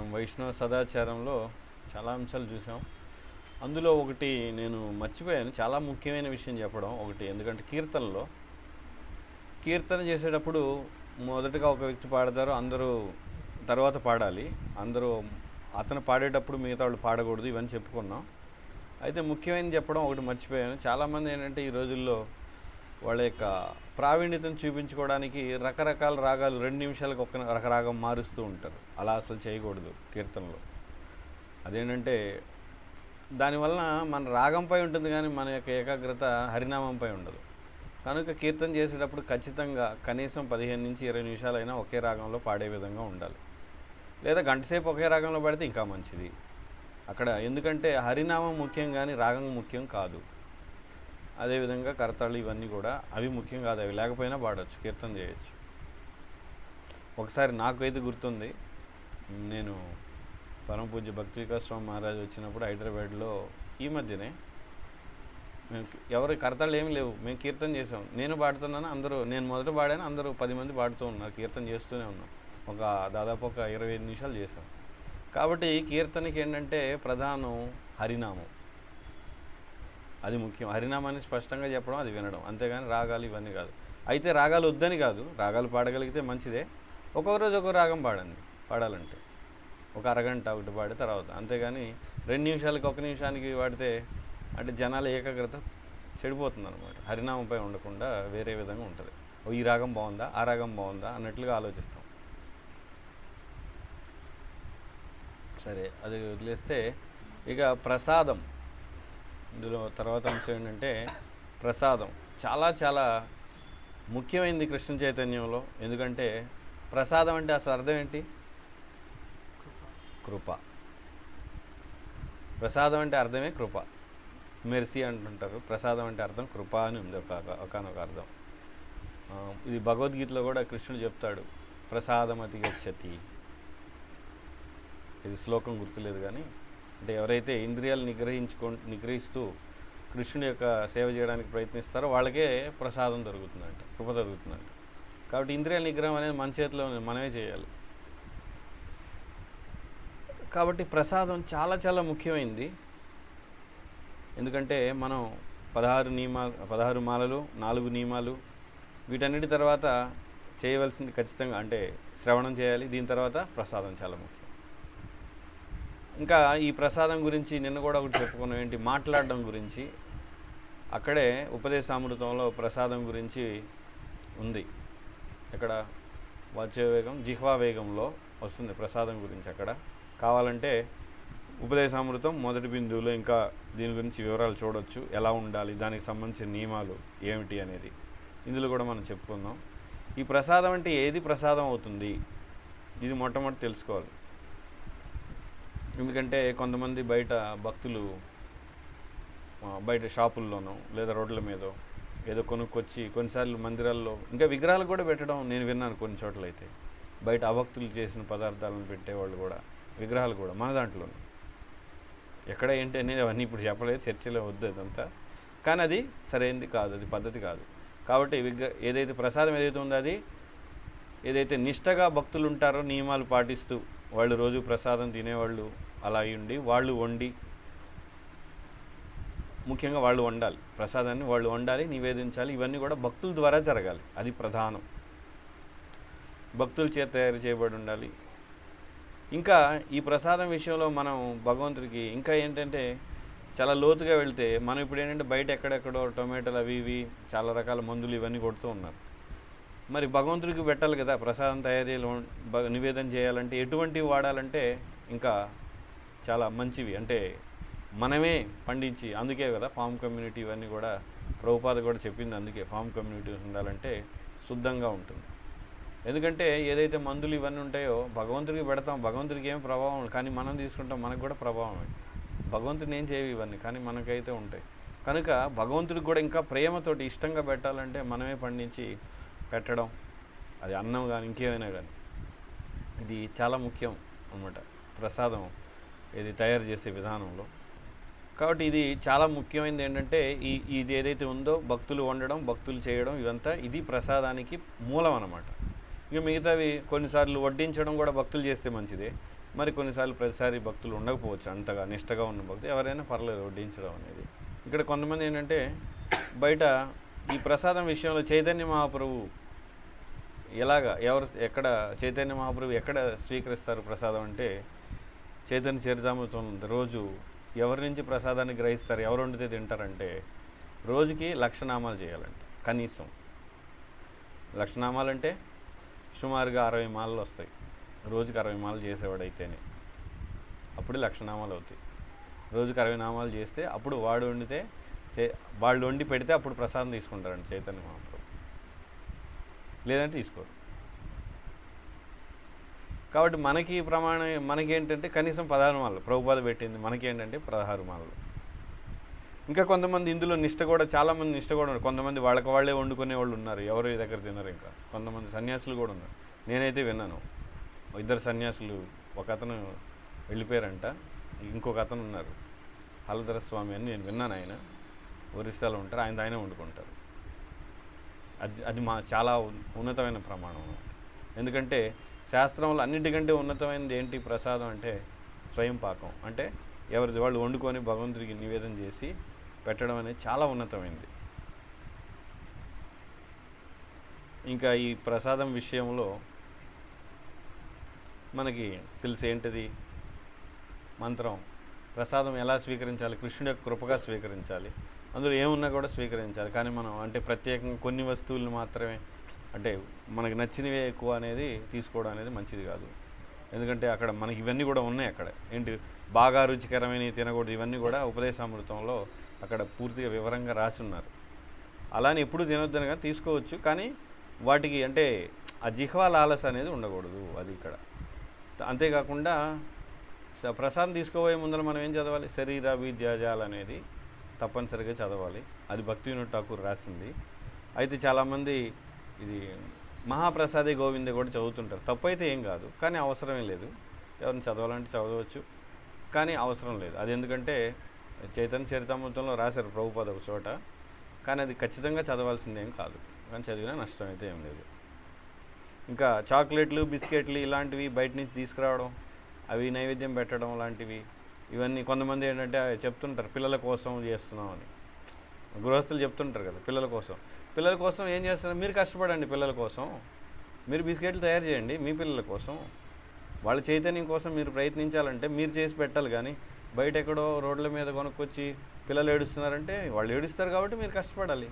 మనం వైష్ణవ సదాచారంలో చాలా అంశాలు చూసాం. అందులో ఒకటి నేను మర్చిపోయాను. చాలా ముఖ్యమైన విషయం చెప్పడం ఒకటి. ఎందుకంటే కీర్తనలో కీర్తన చేసేటప్పుడు మొదటగా ఒక వ్యక్తి పాడతారు అందరూ తర్వాత పాడాలి. అందరూ అతను పాడేటప్పుడు మిగతా వాళ్ళు పాడకూడదు ఇవన్నీ చెప్పుకున్నాం. అయితే ముఖ్యమైనది చెప్పడం ఒకటి మర్చిపోయాను. చాలామంది ఏంటంటే ఈ రోజుల్లో వాళ్ళ యొక్క ప్రావీణ్యతను చూపించుకోవడానికి రకరకాల రాగాలు రెండు నిమిషాలకు ఒక రకరాగం మారుస్తూ ఉంటారు. అలా అసలు చేయకూడదు కీర్తనలో. అదేంటంటే దానివలన మన రాగంపై ఉంటుంది కానీ మన యొక్క ఏకాగ్రత హరినామంపై ఉండదు. కనుక కీర్తన చేసేటప్పుడు ఖచ్చితంగా కనీసం పదిహేను నుంచి ఇరవై నిమిషాలైనా ఒకే రాగంలో పాడే విధంగా ఉండాలి. లేదా గంటసేపు ఒకే రాగంలో పాడితే ఇంకా మంచిది. అక్కడ ఎందుకంటే హరినామం ముఖ్యం కానీ రాగం ముఖ్యం కాదు. అదేవిధంగా కరతాళి ఇవన్నీ కూడా అవి ముఖ్యం కాదు అవి లేకపోయినా పాడవచ్చు కీర్తన చేయొచ్చు. ఒకసారి నాకైతే గుర్తుంది నేను పరమ పూజ్య భక్తి స్వామి మహారాజ్ వచ్చినప్పుడు హైదరాబాద్లో ఈ మధ్యనే మేము ఎవరు కరతాళ్ళు ఏమి లేవు మేము కీర్తన చేసాం నేను పాడుతున్నాను అందరూ నేను మొదట పాడాను అందరూ పది మంది పాడుతూ ఉన్నారు కీర్తన చేస్తూనే ఉన్నాం. ఒక దాదాపు ఒక ఇరవై ఐదు నిమిషాలు చేసాం కాబట్టి కీర్తనకి ఏంటంటే ప్రధానం హరినామం. అది ముఖ్యం. హరినామాన్ని స్పష్టంగా చెప్పడం అది వినడం. అంతేగాని రాగాలు ఇవన్నీ కాదు. అయితే రాగాలు వద్దని కాదు రాగాలు పాడగలిగితే మంచిదే. ఒక్కొక్క రోజు ఒక్కొక్క రాగం పాడండి పాడాలంటే. ఒక అరగంట ఒకటి పాడి తర్వాత. అంతేగాని రెండు నిమిషాలకి ఒక నిమిషానికి పాడితే అంటే జనాల ఏకాగ్రత చెడిపోతుంది అనమాట హరినామంపై ఉండకుండా వేరే విధంగా ఉంటుంది. ఓ ఈ రాగం బాగుందా ఆ రాగం బాగుందా అన్నట్లుగా ఆలోచిస్తాం. సరే అది వదిలేస్తే ఇక ప్రసాదం. ఇందులో తర్వాత అంశం ఏంటంటే ప్రసాదం. చాలా చాలా ముఖ్యమైనది కృష్ణ చైతన్యంలో. ఎందుకంటే ప్రసాదం అంటే అసలు అర్థం ఏంటి? కృప. ప్రసాదం అంటే అర్థమే కృప. మెర్సీ అంటుంటారు. ప్రసాదం అంటే అర్థం కృప అని ఉంది ఒక ఒకనొక అర్థం. ఇది భగవద్గీతలో కూడా కృష్ణుడు చెప్తాడు. ప్రసాదమతి గచ్చతి. ఇది శ్లోకం గుర్తులేదు కానీ అంటే ఎవరైతే ఇంద్రియాలు నిగ్రహించుకో నిగ్రహిస్తూ కృష్ణుని యొక్క సేవ చేయడానికి ప్రయత్నిస్తారో వాళ్ళకే ప్రసాదం దొరుకుతుందంట కృప దొరుకుతుందంట. కాబట్టి ఇంద్రియాల నిగ్రహం అనేది మన చేతిలో మనమే చేయాలి. కాబట్టి ప్రసాదం చాలా చాలా ముఖ్యమైంది. ఎందుకంటే మనం పదహారు నియమాలు పదహారు మాలలు నాలుగు నియమాలు వీటన్నిటి తర్వాత చేయవలసింది ఖచ్చితంగా అంటే శ్రవణం చేయాలి దీని తర్వాత ప్రసాదం చాలా ముఖ్యం. ఇంకా ఈ ప్రసాదం గురించి నిన్న కూడా ఒకటి చెప్పుకున్నాం. ఏంటి? మాట్లాడడం గురించి. అక్కడే ఉపదేశామృతంలో ప్రసాదం గురించి ఉంది. ఇక్కడ వేగం జిహ్వా వేగంలో వస్తుంది ప్రసాదం గురించి అక్కడ. కావాలంటే ఉపదేశామృతం మొదటి బిందువులో ఇంకా దీని గురించి వివరాలు చూడొచ్చు. ఎలా ఉండాలి? దానికి సంబంధించిన నియమాలు ఏమిటి అనేది ఇందులో కూడా మనం చెప్పుకుందాం. ఈ ప్రసాదం అంటే ఏది ప్రసాదం అవుతుంది? ఇది మొట్టమొదటి తెలుసుకోవాలి. ఎందుకంటే కొంతమంది బయట భక్తులు బయట షాపుల్లోనో లేదా రోడ్ల మీదో ఏదో కొనుక్కొచ్చి కొన్నిసార్లు మందిరాల్లో ఇంకా విగ్రహాలు కూడా పెట్టడం నేను విన్నాను కొన్ని చోట్ల అయితే బయట అభక్తులు చేసిన పదార్థాలను పెట్టేవాళ్ళు కూడా విగ్రహాలు కూడా మన దాంట్లోనే. ఎక్కడ ఏంటి అనేది అవన్నీ ఇప్పుడు చెప్పలేదు చర్చలో వద్దు అదంతా కానీ అది సరైనది కాదు అది పద్ధతి కాదు. కాబట్టి విగ్ర ఏదైతే ప్రసాదం ఏదైతే ఉందో అది ఏదైతే నిష్టగా భక్తులు ఉంటారో నియమాలు పాటిస్తూ వాళ్ళు రోజు ప్రసాదం తినేవాళ్ళు అలా ఉండి వాళ్ళు వండి ముఖ్యంగా వాళ్ళు వండాలి. ప్రసాదాన్ని వాళ్ళు వండాలి నివేదించాలి. ఇవన్నీ కూడా భక్తుల ద్వారా జరగాలి. అది ప్రధానం. భక్తుల చేత తయారు చేయబడి ఉండాలి. ఇంకా ఈ ప్రసాదం విషయంలో మనం భగవంతుడికి ఇంకా ఏంటంటే చాలా లోతుగా వెళ్తే మనం ఇప్పుడు ఏంటంటే బయట ఎక్కడెక్కడో టొమాటోలు అవి ఇవి చాలా రకాల మందులు ఇవన్నీ కొడుతూ ఉన్నారు. మరి భగవంతుడికి పెట్టాలి కదా ప్రసాదం తయారీలో నివేదన చేయాలంటే ఎటువంటివి వాడాలంటే ఇంకా చాలా మంచివి. అంటే మనమే పండించి అందుకే కదా ఫామ్ కమ్యూనిటీ ఇవన్నీ కూడా ప్రభుపాద కూడా చెప్పింది అందుకే ఫామ్ కమ్యూనిటీ ఉండాలంటే శుద్ధంగా ఉంటుంది. ఎందుకంటే ఏదైతే మందులు ఇవన్నీ ఉంటాయో భగవంతుడికి పెడతాం భగవంతుడికి ఏం ప్రభావం కానీ మనం తీసుకుంటాం మనకు కూడా ప్రభావం భగవంతుడిని ఏం చేయవు ఇవన్నీ కానీ మనకైతే ఉంటాయి. కనుక భగవంతుడికి కూడా ఇంకా ప్రేమతోటి ఇష్టంగా పెట్టాలంటే మనమే పండించి పెట్టడం అది అన్నం కానీ ఇంకేమైనా కానీ ఇది చాలా ముఖ్యం అన్నమాట. ప్రసాదం ఇది తయారు చేసే విధానంలో. కాబట్టి ఇది చాలా ముఖ్యమైనది ఏంటంటే ఈ ఇది ఏదైతే ఉందో భక్తులు వండడం భక్తులు చేయడం ఇదంతా ఇది ప్రసాదానికి మూలం అన్నమాట. ఇక మిగతావి కొన్నిసార్లు వడ్డించడం కూడా భక్తులు చేస్తే మంచిదే. మరి కొన్నిసార్లు ప్రతిసారి భక్తులు ఉండకపోవచ్చు అంతగా నిష్టగా ఉన్న భక్తులు. ఎవరైనా పర్లేదు వడ్డించడం అనేది. ఇక్కడ కొంతమంది ఏంటంటే బయట ఈ ప్రసాదం విషయంలో చైతన్య మహాప్రభు ఎలాగ ఎవరు ఎక్కడ చైతన్య మహాప్రభు ఎక్కడ స్వీకరిస్తారు ప్రసాదం అంటే చైతన్య చరితామృతం ఉంది. రోజు ఎవరి నుంచి ప్రసాదాన్ని గ్రహిస్తారు ఎవరు వండితే తింటారంటే రోజుకి లక్షనామాలు చేయాలంట కనీసం. లక్షనామాలు అంటే సుమారుగా అరవై మాలలు వస్తాయి. రోజుకి అరవై మాలలు చేసేవాడైతేనే అప్పుడు లక్షనామాలు అవుతాయి. రోజుకి అరవై నామాలు చేస్తే అప్పుడు వాడు వండితే చే వాళ్ళు వండి పెడితే అప్పుడు ప్రసాదం తీసుకుంటారండి చైతన్య మహాప్రభు. లేదంటే తీసుకోరు. కాబట్టి మనకి ప్రమాణం మనకేంటంటే కనీసం పదహారు మాలలు ప్రభుపాద పెట్టింది మనకేంటంటే పదహారు మాలలు. ఇంకా కొంతమంది ఇందులో నిష్ట కూడా చాలామంది నిష్ట కూడా ఉన్నారు. కొంతమంది వాళ్ళకి వాళ్ళే వండుకునే వాళ్ళు ఉన్నారు. ఎవరు దగ్గర తినరు ఇంకా. కొంతమంది సన్యాసులు కూడా ఉన్నారు. నేనైతే విన్నాను. ఇద్దరు సన్యాసులు ఒక అతను వెళ్ళిపోయారంట ఇంకొక అతను ఉన్నారు. హలధర స్వామి అని నేను విన్నాను ఆయన. ఒరిస్సాలో ఉంటారు ఆయన ఆయన వండుకుంటారు. అది అది మా చాలా ఉన్నతమైన ప్రమాణం. ఎందుకంటే శాస్త్రంలో అన్నిటికంటే ఉన్నతమైనది ఏంటి ప్రసాదం అంటే స్వయం పాకం. అంటే ఎవరిది వాళ్ళు వండుకొని భగవంతుడికి నివేదన చేసి పెట్టడం అనేది చాలా ఉన్నతమైనది. ఇంకా ఈ ప్రసాదం విషయంలో మనకి తెలిసి ఏంటిది? మంత్రం. ప్రసాదం ఎలా స్వీకరించాలి? కృష్ణుడి యొక్క కృపగా స్వీకరించాలి. అందులో ఏమున్నా కూడా స్వీకరించాలి. కానీ మనం అంటే ప్రత్యేకంగా కొన్ని వస్తువులు మాత్రమే అంటే మనకు నచ్చినవే ఎక్కువ అనేది తీసుకోవడం అనేది మంచిది కాదు. ఎందుకంటే అక్కడ మనకి ఇవన్నీ కూడా ఉన్నాయి అక్కడ. ఏంటి? బాగా రుచికరమైనవి తినకూడదు. ఇవన్నీ కూడా ఉపదేశామృతంలో అక్కడ పూర్తిగా వివరంగా రాసి ఉన్నారు అలానే ఎప్పుడు తినొద్దనగా తీసుకోవచ్చు. కానీ వాటికి అంటే ఆ జిహ్వా లాలస అనేది ఉండకూడదు అది ఇక్కడ. అంతేకాకుండా స- ప్రసాదం తీసుకోబోయే ముందర మనం ఏం చదవాలి? శరీర విద్యాజాలు అనేది తప్పనిసరిగా చదవాలి. అది భక్తి వినోద్ ఠాకూర్ రాసింది. అయితే చాలామంది ఇది మహాప్రసాదే గోవింద కూడా చదువుతుంటారు. తప్పు అయితే ఏం కాదు. కానీ అవసరమే లేదు. ఎవరిని చదవాలంటే చదవచ్చు. కానీ అవసరం లేదు. అది ఎందుకంటే చైతన్య చరితామృతంలో రాశారు ప్రభుపాద ఒక చోట. కానీ అది ఖచ్చితంగా చదవాల్సిందేం కాదు. కానీ చదివినా నష్టం అయితే ఏం లేదు. ఇంకా చాక్లెట్లు బిస్కెట్లు ఇలాంటివి బయట నుంచి తీసుకురావడం అవి నైవేద్యం పెట్టడం లాంటివి ఇవన్నీ కొంతమంది ఏంటంటే చెప్తుంటారు పిల్లల కోసం చేస్తున్నాం అని గృహస్థులు చెప్తుంటారు కదా పిల్లల కోసం. పిల్లల కోసం ఏం చేస్తున్నారు? మీరు కష్టపడండి పిల్లల కోసం. మీరు బిస్కెట్లు తయారు చేయండి మీ పిల్లల కోసం. వాళ్ళ చైతన్యం కోసం మీరు ప్రయత్నించాలంటే మీరు చేసి పెట్టాలి కానీ బయట ఎక్కడో రోడ్ల మీద కొనుక్కొచ్చి పిల్లలు ఏడుస్తున్నారంటే వాళ్ళు ఏడుస్తారు కాబట్టి మీరు కష్టపడాలి.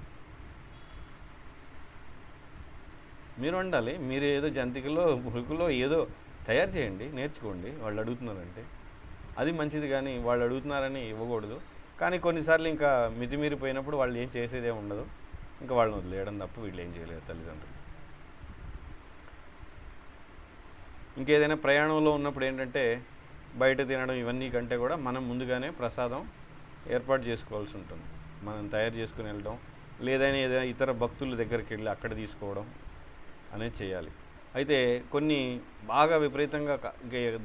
మీరు వండాలి మీరు ఏదో జంతికలో పులుకులో ఏదో తయారు చేయండి నేర్చుకోండి వాళ్ళు అడుగుతున్నారంటే. అది మంచిది కానీ వాళ్ళు అడుగుతున్నారని ఇవ్వకూడదు. కానీ కొన్నిసార్లు ఇంకా మితిమీరిపోయినప్పుడు వాళ్ళు ఏం చేసేదే ఉండదు. ఇంకా వాళ్ళని వదిలేయడం తప్ప వీళ్ళు ఏం చేయలేరు తల్లిదండ్రులు. ఇంకేదైనా ప్రయాణంలో ఉన్నప్పుడు ఏంటంటే బయట తినడం ఇవన్నీ కంటే కూడా మనం ముందుగానే ప్రసాదం ఏర్పాటు చేసుకోవాల్సి ఉంటుంది. మనం తయారు చేసుకుని వెళ్ళడం లేదైనా ఏదైనా ఇతర భక్తుల దగ్గరికి వెళ్ళి అక్కడ తీసుకోవడం అనేది చేయాలి. అయితే కొన్ని బాగా విపరీతంగా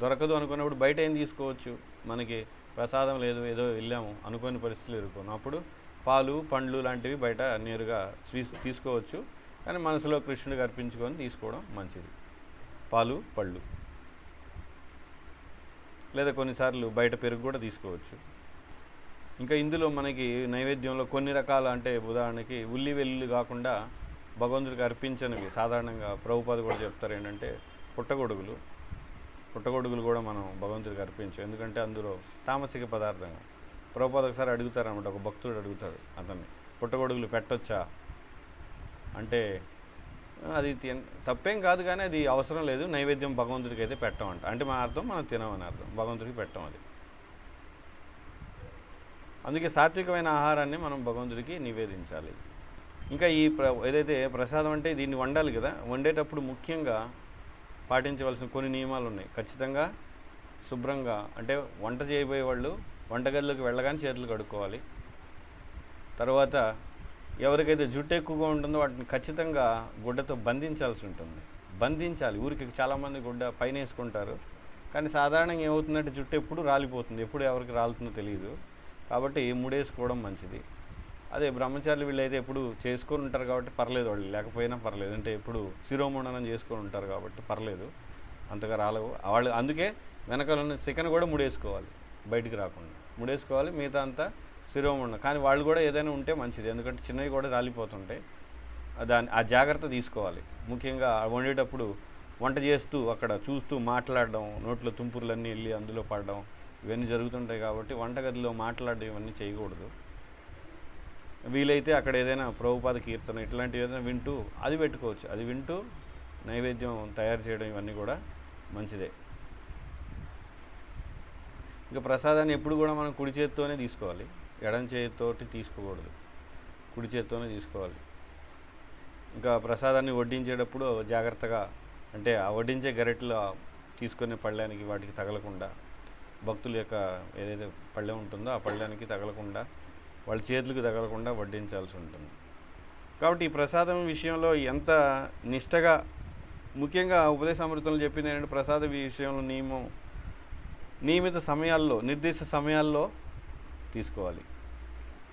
దొరకదు అనుకున్నప్పుడు బయట ఏం తీసుకోవచ్చు? మనకి ప్రసాదం లేదు ఏదో వెళ్ళాము అనుకోని పరిస్థితులు ఎదుర్కొన్నాం. అప్పుడు పాలు పండ్లు లాంటివి బయట నేరుగా తీసుకోవచ్చు. కానీ మనసులో కృష్ణుడికి అర్పించుకొని తీసుకోవడం మంచిది. పాలు పళ్ళు లేదా కొన్నిసార్లు బయట పెరుగు కూడా తీసుకోవచ్చు. ఇంకా ఇందులో మనకి నైవేద్యంలో కొన్ని రకాల అంటే ఉదాహరణకి ఉల్లి వెల్లుల్లి కాకుండా భగవంతుడికి అర్పించనివి. సాధారణంగా ప్రభుపాద కూడా చెప్తారు ఏంటంటే పుట్టగొడుగులు. పుట్టగొడుగులు కూడా మనం భగవంతుడికి అర్పించాం. ఎందుకంటే అందులో తామసిక పదార్థం. ప్రభుపాద ఒకసారి అడుగుతారనమాట ఒక భక్తుడు అడుగుతాడు అతన్ని. పుట్టగొడుగులు పెట్టొచ్చా? అంటే అది తిన తప్పేం కాదు కానీ అది అవసరం లేదు. నైవేద్యం భగవంతుడికి అయితే పెట్టమంట అంటే మన అర్థం మనం తినమని అర్థం. భగవంతుడికి పెట్టం అది. అందుకే సాత్వికమైన ఆహారాన్ని మనం భగవంతుడికి నివేదించాలి. ఇంకా ఈ ప్ర ఏదైతే ప్రసాదం అంటే దీన్ని వండాలి కదా వండేటప్పుడు ముఖ్యంగా పాటించవలసిన కొన్ని నియమాలు ఉన్నాయి. ఖచ్చితంగా శుభ్రంగా అంటే వంట చేయబోయే వాళ్ళు వంటగదిలోకి వెళ్ళగానే చేతులు కడుక్కోవాలి. తర్వాత ఎవరికైతే జుట్టు ఎక్కువగా ఉంటుందో వాటిని ఖచ్చితంగా గుడ్డతో బంధించాల్సి ఉంటుంది. బంధించాలి. ఊరికి చాలామంది గుడ్డ పైన వేసుకుంటారు. కానీ సాధారణంగా ఏమవుతుందంటే జుట్టు ఎప్పుడు రాలిపోతుంది. ఎప్పుడు ఎవరికి రాలుతుందో తెలియదు. కాబట్టి ముడేసుకోవడం మంచిది. అదే బ్రహ్మచారులు వీళ్ళైతే ఎప్పుడు చేసుకొని ఉంటారు కాబట్టి పర్లేదు వాళ్ళు లేకపోయినా పర్లేదు. అంటే ఎప్పుడు శిరోముండనం చేసుకొని ఉంటారు కాబట్టి పర్లేదు. అంతగా రాలేవు. వాళ్ళు అందుకే వెనకాల ఉన్న చికెన్ కూడా ముడేసుకోవాలి బయటికి రాకుండా. ముడేసుకోవాలి మిగతా అంతా శిరోముండ కానీ వాళ్ళు కూడా ఏదైనా ఉంటే మంచిది. ఎందుకంటే చిన్నవి కూడా రాలిపోతుంటాయి దాని ఆ జాగ్రత్త తీసుకోవాలి. ముఖ్యంగా వండేటప్పుడు వంట చేస్తూ అక్కడ చూస్తూ మాట్లాడడం నోట్లో తుంపుర్లన్నీ వెళ్ళి అందులో పడడం ఇవన్నీ జరుగుతుంటాయి కాబట్టి వంటగదిలో మాట్లాడడం ఇవన్నీ చేయకూడదు. వీలైతే అక్కడ ఏదైనా ప్రభుపాద కీర్తన ఇట్లాంటివి ఏదైనా వింటూ అది పెట్టుకోవచ్చు. అది వింటూ నైవేద్యం తయారు చేయడం ఇవన్నీ కూడా మంచిదే. ఇంకా ప్రసాదాన్ని ఎప్పుడు కూడా మనం కుడి చేతితోనే తీసుకోవాలి. ఎడం చేతితోటి తీసుకోకూడదు. కుడి చేతితోనే తీసుకోవాలి. ఇంకా ప్రసాదాన్ని వడ్డించేటప్పుడు జాగ్రత్తగా అంటే ఆ వడ్డించే గరిటెలు తీసుకునే పళ్ళానికి వాటికి తగలకుండా భక్తుల యొక్క ఏదైతే పళ్ళెం ఉంటుందో ఆ పళ్ళానికి తగలకుండా వాళ్ళ చేతులకు తగలకుండా వడ్డించాల్సి ఉంటుంది. కాబట్టి ఈ ప్రసాదం విషయంలో ఎంత నిష్టగా ముఖ్యంగా ఉపదేశామృతంలో చెప్పింది ఏంటంటే ప్రసాద విషయంలో నియమం నియమిత సమయాల్లో నిర్దిష్ట సమయాల్లో తీసుకోవాలి.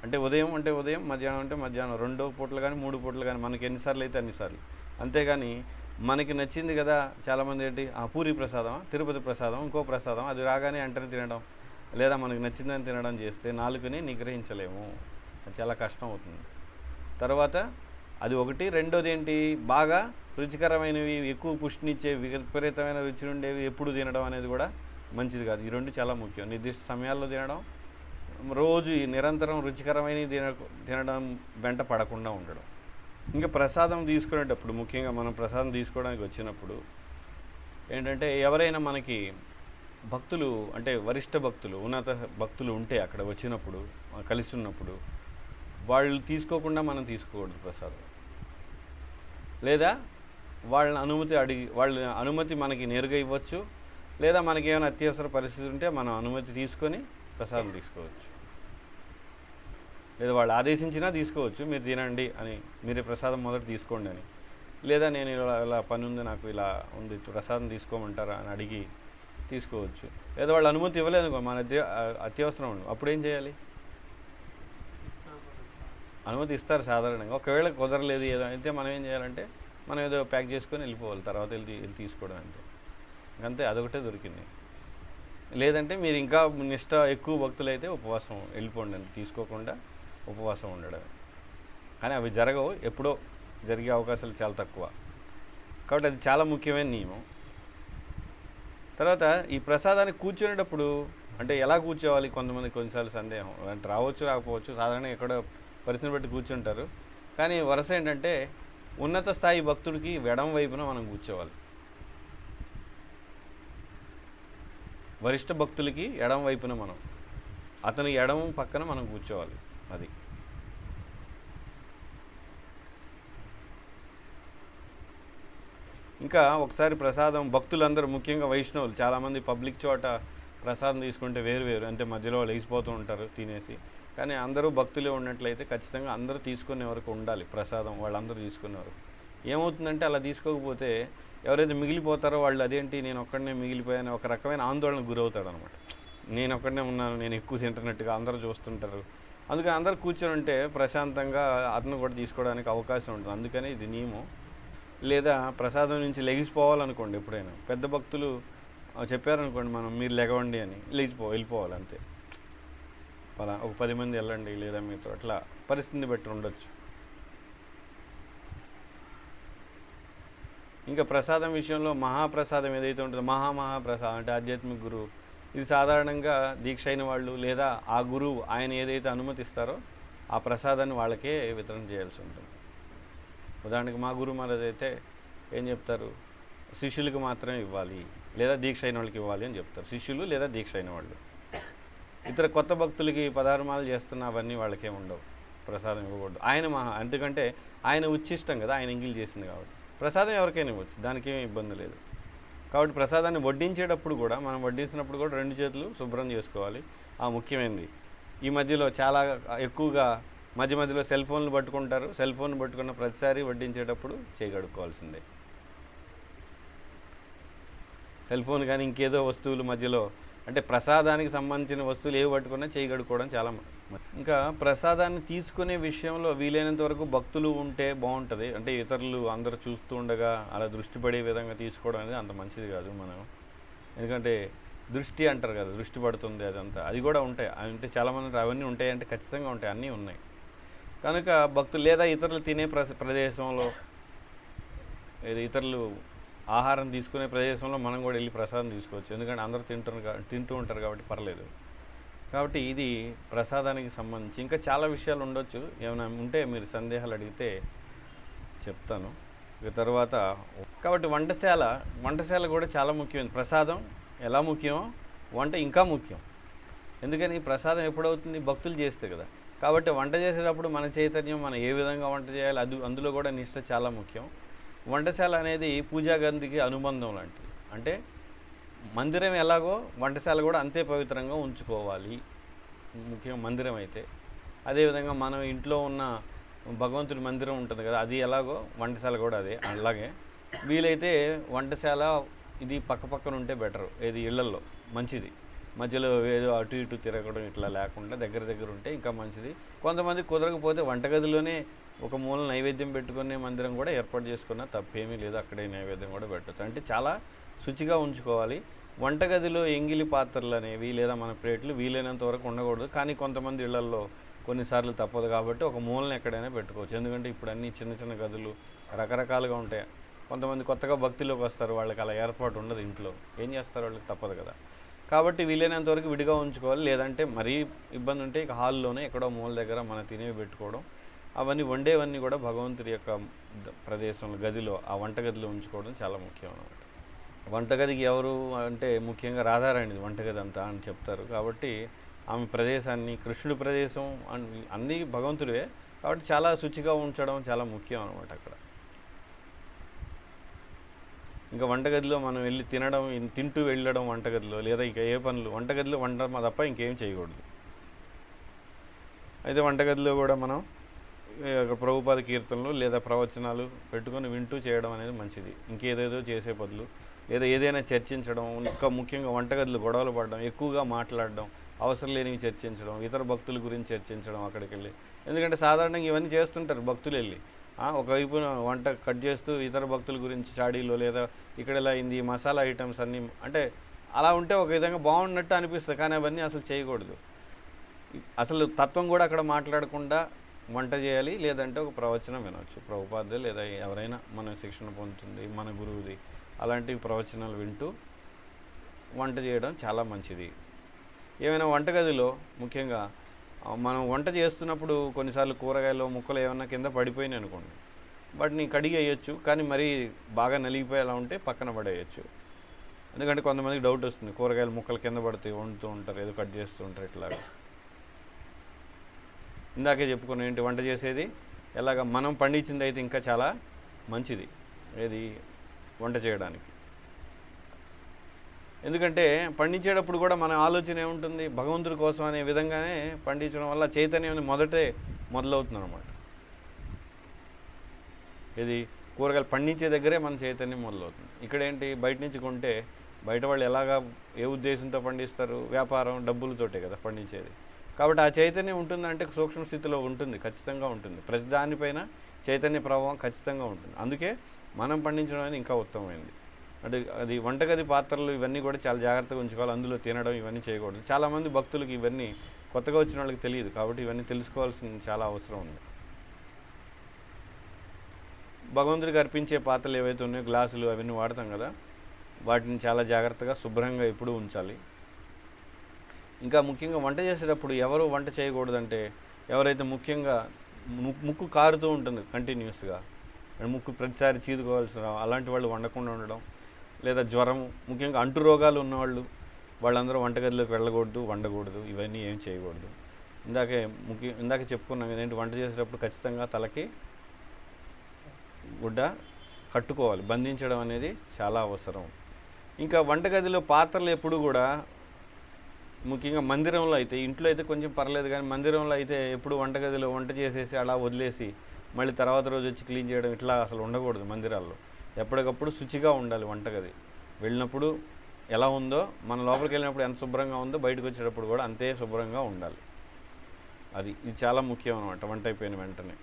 అంటే ఉదయం అంటే ఉదయం మధ్యాహ్నం అంటే మధ్యాహ్నం. రెండో పూటలు కానీ మూడు పూటలు కానీ మనకి ఎన్నిసార్లు అయితే అన్నిసార్లు. అంతేగాని మనకి నచ్చింది కదా చాలామంది ఏంటి? ఆ పూరి ప్రసాదం తిరుపతి ప్రసాదం ఇంకో ప్రసాదం అది రాగానే వెంటనే తినడం. లేదా మనకి నచ్చిందని తినడం చేస్తే నాలుకని నిగ్రహించలేము. అది చాలా కష్టం అవుతుంది తర్వాత అది ఒకటి. రెండోది ఏంటి? బాగా రుచికరమైనవి ఎక్కువ పుష్టినిచ్చే విపరీతమైన రుచి ఉండేవి ఎప్పుడు తినడం అనేది కూడా మంచిది కాదు. ఈ రెండు చాలా ముఖ్యం. నిర్దిష్ట సమయాల్లో తినడం రోజు నిరంతరం రుచికరమైన తిన తినడం వెంట పడకుండా ఉండడం. ఇంకా ప్రసాదం తీసుకునేటప్పుడు ముఖ్యంగా మనం ప్రసాదం తీసుకోవడానికి వచ్చినప్పుడు ఏంటంటే ఎవరైనా మనకి భక్తులు అంటే వరిష్ట భక్తులు ఉన్నత భక్తులు ఉంటే అక్కడ వచ్చినప్పుడు కలిసి ఉన్నప్పుడు వాళ్ళు తీసుకోకుండా మనం తీసుకోకూడదు ప్రసాదం. లేదా వాళ్ళని అనుమతి అడిగి వాళ్ళ అనుమతి మనకి నేరుగా ఇవ్వచ్చు లేదా మనకి ఏమైనా అత్యవసర పరిస్థితి ఉంటే మనం అనుమతి తీసుకొని ప్రసాదం తీసుకోవచ్చు. లేదా వాళ్ళు ఆదేశించినా తీసుకోవచ్చు మీరు తినండి అని మీరు ప్రసాదం మొదట తీసుకోండి అని. లేదా నేను ఇలా ఇలా పని ఉంది నాకు ఇలా ఉంది ప్రసాదం తీసుకోమంటారా అని అడిగి తీసుకోవచ్చు. లేదా వాళ్ళు అనుమతి ఇవ్వలేదు మన అత్యవసరం ఉంది అప్పుడు ఏం చేయాలి? అనుమతి ఇస్తారు సాధారణంగా. ఒకవేళ కుదరలేదు ఏదో అయితే మనం ఏం చేయాలంటే మనం ఏదో ప్యాక్ చేసుకొని వెళ్ళిపోవాలి. తర్వాత వెళ్ళి వెళ్ళి తీసుకోవడం అంతే. అంతే అదొకటే దొరికింది. లేదంటే మీరు ఇంకా నిష్ట ఎక్కువ భక్తులైతే ఉపవాసం వెళ్ళిపోండి అంతే. తీసుకోకుండా ఉపవాసం ఉండడం కానీ అవి జరగవు. ఎప్పుడో జరిగే అవకాశాలు చాలా తక్కువ. కాబట్టి అది చాలా ముఖ్యమైన నియమం. తర్వాత ఈ ప్రసాదాన్ని కూర్చునేటప్పుడు అంటే ఎలా కూర్చోవాలి? కొంతమంది కొన్నిసార్లు సందేహం. అంటే రావచ్చు రాకపోవచ్చు సాధారణంగా ఎక్కడో పరిస్థితిని బట్టి కూర్చుంటారు. కానీ వరుస ఏంటంటే ఉన్నత స్థాయి భక్తుడికి వెడం వైపున మనం కూర్చోవాలి. వరిష్ఠ భక్తులకి ఎడం వైపున మనం. అతని ఎడం పక్కన మనం కూర్చోవాలి. అది. ఇంకా ఒకసారి ప్రసాదం భక్తులందరూ ముఖ్యంగా వైష్ణవులు చాలామంది పబ్లిక్ చోట ప్రసాదం తీసుకుంటే వేరు వేరు అంటే మధ్యలో వాళ్ళు వేసిపోతూ ఉంటారు తినేసి. కానీ అందరూ భక్తులే ఉన్నట్లయితే ఖచ్చితంగా అందరూ తీసుకునే వరకు ఉండాలి ప్రసాదం వాళ్ళందరూ తీసుకునే వరకు. ఏమవుతుందంటే అలా తీసుకోకపోతే ఎవరైతే మిగిలిపోతారో వాళ్ళు అదేంటి నేను ఒక్కడనే మిగిలిపోయాను ఒక రకమైన ఆందోళనకు గురవుతాడు అనమాట నేను ఒక్కడనే ఉన్నాను నేను ఎక్కువ తింటున్నట్టుగా అందరూ చూస్తుంటారు. అందుకని అందరు కూర్చొని ఉంటే ప్రశాంతంగా అతను కూడా తీసుకోవడానికి అవకాశం ఉంటుంది. అందుకని ఇది నియమం. లేదా ప్రసాదం నుంచి లెగిసిపోవాలనుకోండి ఎప్పుడైనా పెద్ద భక్తులు చెప్పారనుకోండి మనం మీరు లెగవండి అని లేచిపో వెళ్ళిపోవాలి అంతే. పలా ఒక పది మంది వెళ్ళండి లేదా మీతో అట్లా పరిస్థితిని బట్టి ఉండొచ్చు. ఇంకా ప్రసాదం విషయంలో మహాప్రసాదం ఏదైతే ఉంటుందో మహామహాప్రసాదం అంటే ఆధ్యాత్మిక గురువు ఇది సాధారణంగా దీక్ష అయిన వాళ్ళు లేదా ఆ గురువు ఆయన ఏదైతే అనుమతిస్తారో ఆ ప్రసాదాన్ని వాళ్ళకే వితరణ చేయాల్సి ఉంటుంది. ఉదాహరణకి మా గురువు మహారాజ్ అయితే ఏం చెప్తారు? శిష్యులకు మాత్రమే ఇవ్వాలి లేదా దీక్ష అయిన వాళ్ళకి ఇవ్వాలి అని చెప్తారు. శిష్యులు లేదా దీక్ష అయిన వాళ్ళు. ఇతర కొత్త భక్తులకి పదార్థమాలు చేస్తున్న అవన్నీ వాళ్ళకేం ఉండవు. ప్రసాదం ఇవ్వకూడదు. ఆయన మహా ఎందుకంటే ఆయన ఉచ్చిష్టం కదా ఆయన ఎంగిల్ చేసింది కాబట్టి. ప్రసాదం ఎవరికైనా ఇవ్వచ్చు దానికి ఏమి ఇబ్బంది లేదు. కాబట్టి ప్రసాదాన్ని వడ్డించేటప్పుడు కూడా మనం వడ్డించినప్పుడు కూడా రెండు చేతులు శుభ్రం చేసుకోవాలి. ఆ ముఖ్యమైనది. ఈ మధ్యలో చాలా ఎక్కువగా మధ్య మధ్యలో సెల్ ఫోన్లు పట్టుకుంటారు. సెల్ ఫోన్ పట్టుకున్న ప్రతిసారి వడ్డించేటప్పుడు చేయగడుక్కోవాల్సిందే సెల్ ఫోన్ కానీ ఇంకేదో వస్తువులు మధ్యలో అంటే ప్రసాదానికి సంబంధించిన వస్తువులు ఏవి పట్టుకున్నా చేయగడుకోవడం చాలా ఇంకా ప్రసాదాన్ని తీసుకునే విషయంలో వీలైనంత వరకు భక్తులు ఉంటే బాగుంటుంది. అంటే ఇతరులు అందరూ చూస్తూ ఉండగా అలా దృష్టి పడే విధంగా తీసుకోవడం అనేది అంత మంచిది కాదు మనం. ఎందుకంటే దృష్టి అంటారు కదా దృష్టి పడుతుంది అదంతా. అది కూడా ఉంటాయి. అంటే చాలామంది అవన్నీ ఉంటాయి అంటే ఖచ్చితంగా ఉంటాయి. అన్నీ ఉన్నాయి. కనుక భక్తులు లేదా ఇతరులు తినే ప్రదేశంలో లేదా ఇతరులు ఆహారం తీసుకునే ప్రదేశంలో మనం కూడా వెళ్ళి ప్రసాదం తీసుకోవచ్చు. ఎందుకంటే అందరూ తింటారు తింటూ ఉంటారు కాబట్టి పర్లేదు. కాబట్టి ఇది ప్రసాదానికి సంబంధించి ఇంకా చాలా విషయాలు ఉండొచ్చు. ఏమైనా ఉంటే మీరు సందేహాలు అడిగితే చెప్తాను. ఇక తర్వాత కాబట్టి వంటశాల వంటశాల కూడా చాలా ముఖ్యమైనది. ప్రసాదం ఎలా ముఖ్యమో వంట ఇంకా ముఖ్యం. ఎందుకని? ప్రసాదం ఎప్పుడవుతుంది? భక్తులు చేస్తే కదా. కాబట్టి వంట చేసేటప్పుడు మన చైతన్యం మనం ఏ విధంగా వంట చేయాలి అది అందులో కూడా నిష్ట చాలా ముఖ్యం. వంటశాల అనేది పూజా గదికి అనుబంధం లాంటిది. అంటే మందిరం ఎలాగో వంటశాల కూడా అంతే పవిత్రంగా ఉంచుకోవాలి. ముఖ్యం మందిరం అయితే. అదేవిధంగా మనం ఇంట్లో ఉన్న భగవంతుడి మందిరం ఉంటుంది కదా అది ఎలాగో వంటశాల కూడా అదే అలాగే. వీలైతే వంటశాల ఇది పక్క పక్కన ఉంటే బెటర్ ఏది ఇళ్ళల్లో మంచిది. మధ్యలో ఏదో అటు ఇటు తిరగడం ఇట్లా లేకుండా దగ్గర దగ్గర ఉంటే ఇంకా మంచిది. కొంతమంది కుదరకపోతే వంటగదిలోనే ఒక మూల నైవేద్యం పెట్టుకునే మందిరం కూడా ఏర్పాటు చేసుకున్న తప్పేమీ లేదు. అక్కడే నైవేద్యం కూడా పెట్టచ్చు. అంటే చాలా శుచిగా ఉంచుకోవాలి. వంటగదిలో ఎంగిలి పాత్రలు అనేవి లేదా మన ప్లేట్లు వీలైనంత వరకు ఉండకూడదు. కానీ కొంతమంది ఇళ్ళల్లో కొన్నిసార్లు తప్పదు కాబట్టి ఒక మూలన ఎక్కడైనా పెట్టుకోవచ్చు. ఎందుకంటే ఇప్పుడు అన్ని చిన్న చిన్న గదులు రకరకాలుగా ఉంటాయి. కొంతమంది కొత్తగా భక్తిలోకి వస్తారు. వాళ్ళకి అలా ఏర్పాటు ఉండదు ఇంట్లో. ఏం చేస్తారు? వాళ్ళకి తప్పదు కదా. కాబట్టి వీలైనంత వరకు విడిగా ఉంచుకోవాలి. లేదంటే మరీ ఇబ్బంది ఉంటే ఇక హాల్లోనే ఎక్కడో మూల దగ్గర మన తినేవి పెట్టుకోవడం. అవన్నీ వండేవన్నీ కూడా భగవంతుడి యొక్క ప్రదేశంలో గదిలో ఆ వంటగదిలో ఉంచుకోవడం చాలా ముఖ్యం అన్నమాట. వంటగదికి ఎవరు అంటే ముఖ్యంగా రాధారాణిది వంటగది అంతా అని చెప్తారు. కాబట్టి ఆమె ప్రదేశాన్ని కృష్ణుడి ప్రదేశం అన్ని అన్నీ భగవంతుడివే. కాబట్టి చాలా శుచిగా ఉంచడం చాలా ముఖ్యం అనమాట అక్కడ. ఇంకా వంటగదిలో మనం వెళ్ళి తినడం తింటూ వెళ్ళడం వంటగదిలో లేదా ఇంకా ఏ పనులు వంటగదిలో వంట తప్ప ఇంకేం చేయకూడదు. అయితే వంటగదిలో కూడా మనం ప్రభుపాద కీర్తనలు లేదా ప్రవచనాలు పెట్టుకొని వింటూ చేయడం అనేది మంచిది. ఇంకేదేదో చేసే బదులు లేదా ఏదైనా చర్చించడం ఇంకా ముఖ్యంగా వంటగదులు గొడవలు పడడం ఎక్కువగా మాట్లాడడం అవసరం లేనివి చర్చించడం ఇతర భక్తుల గురించి చర్చించడం అక్కడికి వెళ్ళి ఎందుకంటే సాధారణంగా ఇవన్నీ చేస్తుంటారు భక్తులు వెళ్ళి. ఒకవైపున వంట కట్ చేస్తూ ఇతర భక్తుల గురించి చాడీలో లేదా ఇక్కడ ఇలా అయింది మసాలా ఐటమ్స్ అన్నీ అంటే అలా ఉంటే ఒక విధంగా బాగున్నట్టు అనిపిస్తుంది కానీ అవన్నీ అసలు చేయకూడదు. అసలు తత్వం కూడా అక్కడ మాట్లాడకుండా వంట చేయాలి లేదంటే ఒక ప్రవచనం వినవచ్చు ప్రభుపాద లేదా ఎవరైనా మన శిక్షణ పొందుతుంది మన గురువుది అలాంటి ప్రవచనాలు వింటూ వంట చేయడం చాలా మంచిది. ఏమైనా వంటగదిలో ముఖ్యంగా మనం వంట చేస్తున్నప్పుడు కొన్నిసార్లు కూరగాయలు ముక్కలు ఏమైనా కింద పడిపోయినాయి అనుకోండి. వాటిని కడిగి వేయచ్చు కానీ మరీ బాగా నలిగిపోయేలా ఉంటే పక్కన పడేయచ్చు. ఎందుకంటే కొంతమందికి డౌట్ వస్తుంది. కూరగాయలు ముక్కలు కింద పడితే వండుతూ ఉంటారు ఏదో కట్ చేస్తూ ఉంటారు ఇట్లా ఇందాకే చెప్పుకున్నాం ఏంటి వంట చేసేది? ఎలాగ మనం పండించింది అయితే ఇంకా చాలా మంచిది. ఏది? వంట చేయడానికి. ఎందుకంటే పండించేటప్పుడు కూడా మన ఆలోచన ఏముంటుంది? భగవంతుడి కోసం అనే విధంగానే పండించడం వల్ల చైతన్యం అనేది మొదటే మొదలవుతుంది అనమాట ఇది కూరగాయలు పండించే దగ్గరే మన చైతన్యం మొదలవుతుంది. ఇక్కడ ఏంటి బయట నుంచి కొంటే బయట వాళ్ళు ఎలాగా ఏ ఉద్దేశంతో పండిస్తారు? వ్యాపారం డబ్బులతోటే కదా పండించేది. కాబట్టి ఆ చైతన్యం ఉంటుందంటే సూక్ష్మ స్థితిలో ఉంటుంది ఖచ్చితంగా ఉంటుంది. ప్రతి దానిపైన చైతన్య ప్రభావం ఖచ్చితంగా ఉంటుంది. అందుకే మనం పండించడం అనేది ఇంకా ఉత్తమమైంది అంటే అది వంటగది పాత్రలు ఇవన్నీ కూడా చాలా జాగ్రత్తగా ఉంచుకోవాలి. అందులో తినడం ఇవన్నీ చేయకూడదు. చాలామంది భక్తులకి ఇవన్నీ కొత్తగా వచ్చిన వాళ్ళకి తెలియదు కాబట్టి ఇవన్నీ తెలుసుకోవాల్సిన చాలా అవసరం ఉంది. భగవంతుడికి అర్పించే పాత్రలు ఏవైతే ఉన్నాయో గ్లాసులు అవన్నీ వాడతాం కదా వాటిని చాలా జాగ్రత్తగా శుభ్రంగా ఎప్పుడూ ఉంచాలి. ఇంకా ముఖ్యంగా వంట చేసేటప్పుడు ఎవరు వంట చేయకూడదంటే ఎవరైతే ముఖ్యంగా ముక్కు కారుతూ ఉంటుంది కంటిన్యూస్గా ముక్కు ప్రతిసారి చీదుకోవాల్సిన అలాంటి వాళ్ళు వండకుండా ఉండడం లేదా జ్వరం ముఖ్యంగా అంటు రోగాలు ఉన్నవాళ్ళు వాళ్ళందరూ వంటగదిలోకి వెళ్ళకూడదు వండకూడదు ఇవన్నీ ఏం చేయకూడదు. ఇందాకే ముఖ్య ఇందాక చెప్పుకున్నాం ఏంటి వంట చేసేటప్పుడు ఖచ్చితంగా తలకి గుడ్డ కట్టుకోవాలి బంధించడం అనేది చాలా అవసరం. ఇంకా వంటగదిలో పాత్రలు ఎప్పుడు కూడా ముఖ్యంగా మందిరంలో అయితే ఇంట్లో అయితే కొంచెం పర్లేదు కానీ మందిరంలో అయితే ఎప్పుడు వంటగదిలో వంట చేసేసి అలా వదిలేసి మళ్ళీ తర్వాత రోజు వచ్చి క్లీన్ చేయడం ఇట్లా అసలు ఉండకూడదు మందిరాల్లో. ఎప్పటికప్పుడు శుచిగా ఉండాలి వంటగది. వెళ్ళినప్పుడు ఎలా ఉందో మన లోపలికి వెళ్ళినప్పుడు ఎంత శుభ్రంగా ఉందో బయటకు వచ్చేటప్పుడు కూడా అంతే శుభ్రంగా ఉండాలి. అది ఇది చాలా ముఖ్యం అనమాట వంట అయిపోయిన వెంటనే.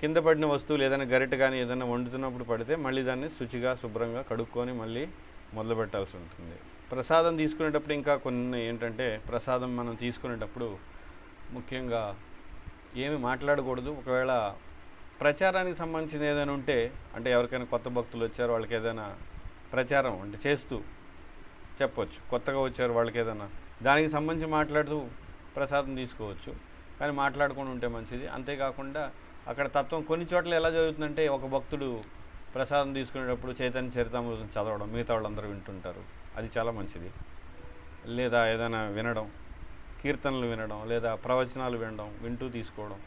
కింద పడిన వస్తువులు ఏదైనా గరిట కానీ ఏదైనా వండుతున్నప్పుడు పడితే మళ్ళీ దాన్ని శుచిగా శుభ్రంగా కడుక్కొని మళ్ళీ మొదలు పెట్టాల్సి ఉంటుంది. ప్రసాదం తీసుకునేటప్పుడు ఇంకా కొన్ని ఏంటంటే ప్రసాదం మనం తీసుకునేటప్పుడు ముఖ్యంగా ఏమి మాట్లాడకూడదు. ఒకవేళ ప్రచారానికి సంబంధించిన ఏదైనా ఉంటే అంటే ఎవరికైనా కొత్త భక్తులు వచ్చారు వాళ్ళకి ఏదైనా ప్రచారం అంటే చేస్తూ చెప్పొచ్చు. కొత్తగా వచ్చారు వాళ్ళకి ఏదైనా దానికి సంబంధించి మాట్లాడుతూ ప్రసాదం తీసుకోవచ్చు. కానీ మాట్లాడుకుని ఉంటే మంచిది. అంతేకాకుండా అక్కడ తత్వం కొన్ని చోట్ల ఎలా జరుగుతుందంటే ఒక భక్తుడు ప్రసాదం తీసుకునేటప్పుడు చైతన్య చరితామృతం చదవడం మిగతా వాళ్ళందరూ వింటుంటారు. అది చాలా మంచిది. లేదా ఏదైనా వినడం కీర్తనలు వినడం లేదా ప్రవచనాలు వినడం వింటూ తీసుకోవడం.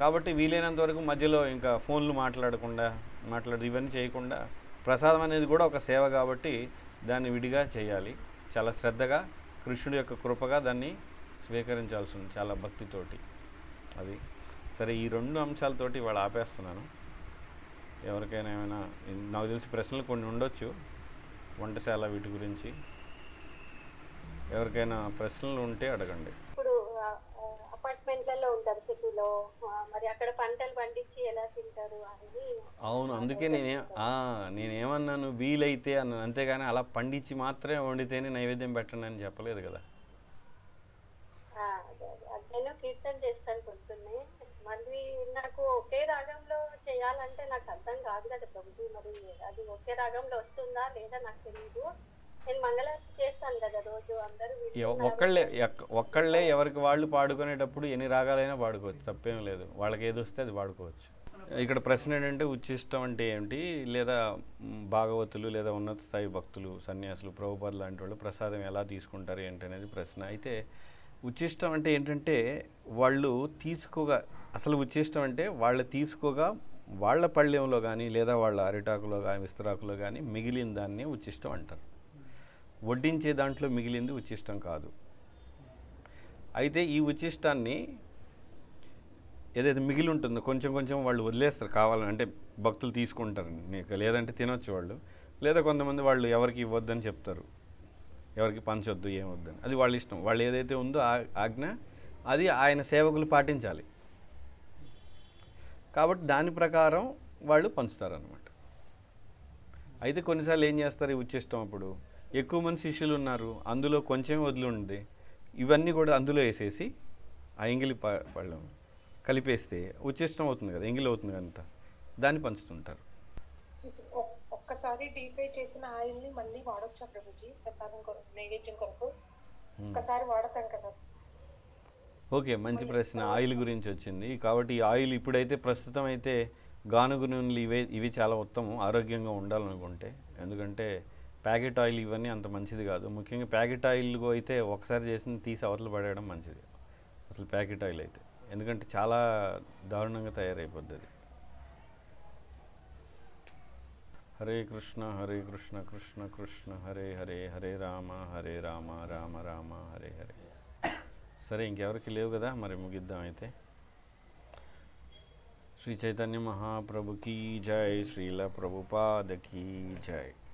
కాబట్టి వీలైనంత వరకు మధ్యలో ఇంకా ఫోన్లు మాట్లాడకుండా మాట్లాడు ఇవన్నీ చేయకుండా ప్రసాదం అనేది కూడా ఒక సేవ కాబట్టి దాన్ని విడిగా చేయాలి. చాలా శ్రద్ధగా కృష్ణుడి యొక్క కృపగా దాన్ని స్వీకరించాల్సి ఉంది చాలా భక్తితోటి. అది సరే ఈ రెండు అంశాలతోటి వాళ్ళు ఆపేస్తున్నాను. ఎవరికైనా ఏమైనా నాకు తెలిసి ప్రశ్నలు కొన్ని ఉండొచ్చు. వంటశాల వీటి గురించి. ఎవరికైనా ప్రశ్నలు ఉంటే అడగండి. అపార్ట్మెంట్లలో ఉంటారు సిటీలో. మరి అక్కడ పంటలు పండించి ఎలా తింటారు అనేది అవును అందుకే నేనే నేనేమన్నాను వీలైతే అన్నాను అంతేగాని అలా పండించి మాత్రమే వండితేనే నైవేద్యం పెట్టండి అని చెప్పలేదు కదా. నేను కీర్తన చేస్తాను పొద్దున్నే. మళ్ళీ నాకు ఒకే రాగంలో చేయాలంటే నాకు అర్థం కాదు కదా ప్రభుజీ మరి అది ఒకే రాగంలో వస్తుందా లేదా నాకు తెలియదు ఒక్కళ్ళే ఒక్కళ్ళే ఎవరికి వాళ్ళు పాడుకునేటప్పుడు ఎన్ని రాగాలైనా పాడుకోవచ్చు తప్పేం లేదు. వాళ్ళకి ఏది వస్తే అది పాడుకోవచ్చు. ఇక్కడ ప్రశ్న ఏంటంటే ఉచ్చిష్టం అంటే ఏమిటి? లేదా భాగవతులు లేదా ఉన్నత స్థాయి భక్తులు సన్యాసులు ప్రభుపద్ లాంటి వాళ్ళు ప్రసాదం ఎలా తీసుకుంటారు ఏంటి అనేది ప్రశ్న. అయితే ఉచ్చిష్టం అంటే ఏంటంటే వాళ్ళు తీసుకోగా అసలు ఉచ్చిష్టం అంటే వాళ్ళు తీసుకోగా వాళ్ళ పళ్ళెంలో కానీ లేదా వాళ్ళ అరిటాకులో కానీ విస్తరాకులో కానీ మిగిలిన దాన్ని ఉచ్చిష్టం అంటారు. వడ్డించే దాంట్లో మిగిలింది ఉచ్చిష్టం కాదు. అయితే ఈ ఉచ్చిష్టాన్ని ఏదైతే మిగిలి ఉంటుందో కొంచెం కొంచెం వాళ్ళు వదిలేస్తారు కావాలని అంటే భక్తులు తీసుకుంటారు. నీకు లేదంటే తినొచ్చు వాళ్ళు. లేదా కొంతమంది వాళ్ళు ఎవరికి ఇవ్వద్దని చెప్తారు. ఎవరికి పంచొద్దు ఏమొద్దని అది వాళ్ళ ఇష్టం. వాళ్ళు ఏదైతే ఉందో ఆజ్ఞ అది ఆయన సేవకులు పాటించాలి. కాబట్టి దాని ప్రకారం వాళ్ళు పంచుతారనమాట అయితే కొన్నిసార్లు ఏం చేస్తారు ఈ ఉచ్చిష్టం అప్పుడు? ఎక్కువ మంది శిష్యులు ఉన్నారు అందులో కొంచెం వదిలి ఉంది ఇవన్నీ కూడా అందులో వేసేసి ఆ ఎంగిలి పళ్ళం కలిపేస్తే ఉచ్చిష్టం అవుతుంది కదా ఎంగిలి అవుతుంది అంతా. దాన్ని పంచుతుంటారు. ఒక్కసారి డీప్ ఫ్రై చేసిన ఆయిల్ని మళ్ళీ వాడొచ్చా ప్రభుజీ ప్రసాదం కొరకు నైవేద్యం కొరకు? ఒక్కసారి వాడతాం కదా. ఓకే మంచి ప్రశ్న. ఆయిల్ గురించి వచ్చింది. కాబట్టి ఈ ఆయిల్ ఇప్పుడైతే ప్రస్తుతం అయితే గానుగు నూనెలు ఇవే ఇవి చాలా ఉత్తమం ఆరోగ్యంగా ఉండాలనుకుంటే. ఎందుకంటే ప్యాకెట్ ఆయిల్ ఇవన్నీ అంత మంచిది కాదు. ముఖ్యంగా ప్యాకెట్ ఆయిల్ అయితే ఒకసారి చేసిన తీసి అవతలు పడేయడం మంచిది. అసలు ప్యాకెట్ ఆయిల్ అయితే. ఎందుకంటే చాలా దారుణంగా తయారైపోద్ది హరే కృష్ణ హరే కృష్ణ కృష్ణ కృష్ణ హరే హరే హరే రామ హరే రామ రామ రామ హరే హరే. సరే ఇంకెవరికి లేవు కదా మరి ముగిద్దాం అయితే. శ్రీ చైతన్య మహాప్రభుకి జై శ్రీల ప్రభుపాద కీ జై.